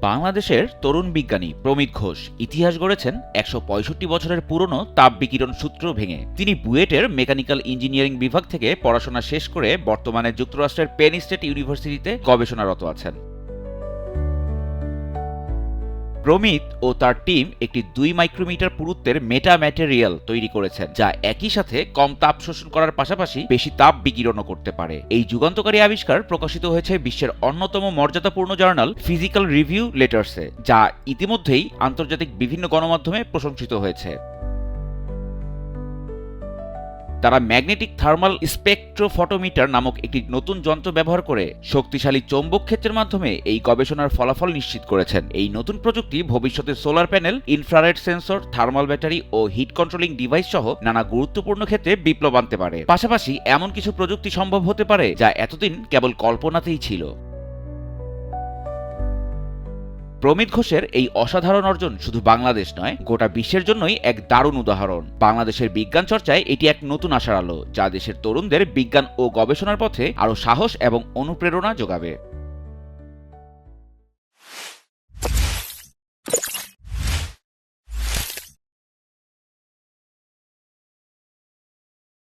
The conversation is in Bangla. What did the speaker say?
বাংলাদেশের তরুণ বিজ্ঞানী প্রমিত ঘোষ ইতিহাস গড়েছেন একশো পঁয়ষট্টি বছরের পুরনো তাপ বিকিরণ সূত্র ভেঙে। তিনি বুয়েটের মেকানিক্যাল ইঞ্জিনিয়ারিং বিভাগ থেকে পড়াশোনা শেষ করে বর্তমানে যুক্তরাষ্ট্রের পেন স্টেট ইউনিভার্সিটিতে গবেষণারত আছেন। প্রমিত ও তার টিম একটি দুই মাইক্রোমিটার পুরুত্বের মেটা ম্যাটেরিয়াল তৈরি করেছেন, যা একই সাথে কম তাপ শোষণ করার পাশাপাশি বেশি তাপ বিকিরণও করতে পারে। এই যুগান্তকারী আবিষ্কার প্রকাশিত হয়েছে বিশ্বের অন্যতম মর্যাদাপূর্ণ জার্নাল ফিজিক্যাল রিভিউ লেটার্সে, যা ইতিমধ্যেই আন্তর্জাতিক বিভিন্ন গণমাধ্যমে প্রশংসিত হয়েছে। তারা ম্যাগনেটিক থার্মাল স্পেকট্রোফটোমিটার নামক একটি নতুন যন্ত্র ব্যবহার করে শক্তিশালী চৌম্বক ক্ষেত্রের মাধ্যমে এই গবেষণার ফলাফল নিশ্চিত করেছেন। এই নতুন প্রযুক্তি ভবিষ্যতে solar panel, infrared sensor, thermal battery ও হিট কন্ট্রোলিং ডিভাইস সহ নানা গুরুত্বপূর্ণ ক্ষেত্রে বিপ্লব আনতে পারে। পাশাপাশি এমন কিছু প্রযুক্তি সম্ভব হতে পারে যা এতদিন কেবল কল্পনাতেই ছিল। প্রমিত ঘোষের এই অসাধারণ অর্জন শুধু বাংলাদেশ নয়, গোটা বিশ্বের জন্যই এক দারুণ উদাহরণ। বাংলাদেশের বিজ্ঞান চর্চায় এটি এক নতুন আশার আলো, যা দেশের তরুণদের বিজ্ঞান ও গবেষণার পথে আরও সাহস এবং অনুপ্রেরণা যোগাবে।